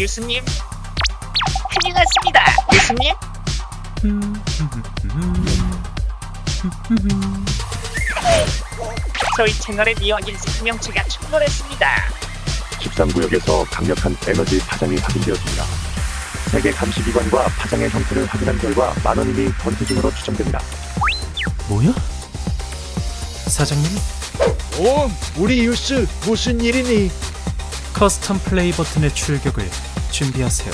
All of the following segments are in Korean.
교수님. 큰일 났습니다. 교수님. 저희 채널의 미확인 생명체가 충돌했습니다. 13구역에서 강력한 에너지 파장이 확인되었습니다. 세계 감시기관과 파장의 형태를 확인한 결과 만원님이 번트 중으로 추정됩니다. 뭐야? 사장님, 오, 우리 유스 무슨 일이니? 커스텀 플레이 버튼의 출격을 준비하세요.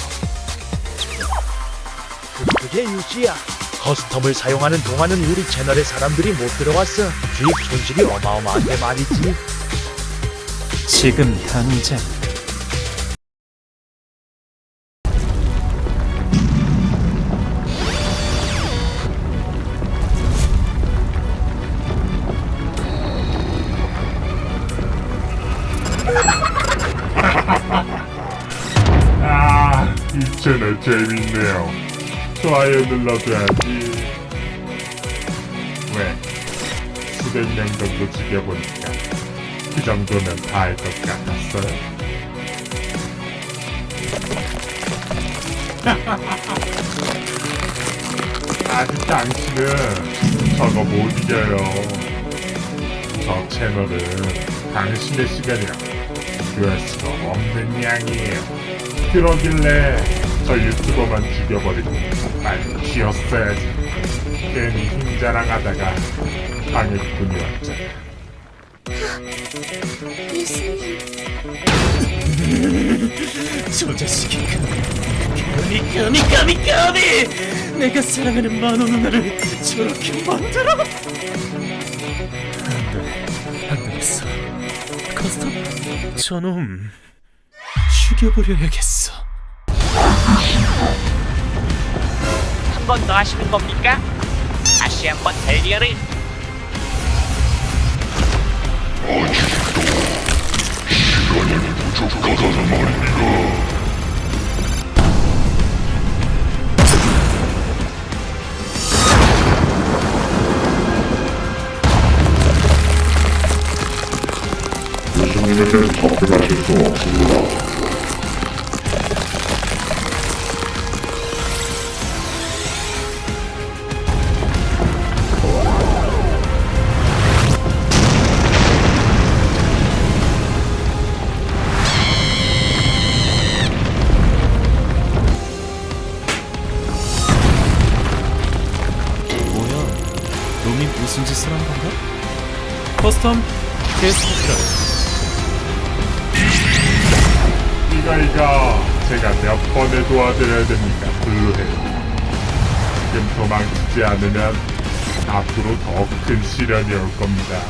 그게 유스야. 커스텀을 사용하는 동안은 우리 채널에 사람들이 못 들어왔어. 주입 손실이 어마어마한데 말이지. 지금 당장 이 채널 재밌네요. 좋아요 눌러줘야지. 왜? 수백 명 정도 죽여보니까 그 정도면 다할것 같았어요. 아직 당신은 저거 못 이겨요. 저 채널은 당신의 시간이랑 비교할 수가 없는 양이에요. 그러길래 저 유튜버만 죽여버리고 빨리 기었어야지. 괜히 힘 자랑하다가 방해꾼이 왔잖아. 저 자식이 감히 감히 감히 감히 내가 사랑하는 만원 누나를 저렇게 만들어 안돼 안 되겠어 커스텀 저놈 죽여버려야겠어 번 더 하시는 겁니까? 다시 한번 델리어를 교수님에게 접근하실 수 없습니다. 무슨 짓을 한 건가? 커스텀 게스트라 이거 이거 제가 몇 번을 도와드려야 됩니까? 블루헤드. 지금 도망치지 않으면 앞으로 더 큰 시련이 올 겁니다.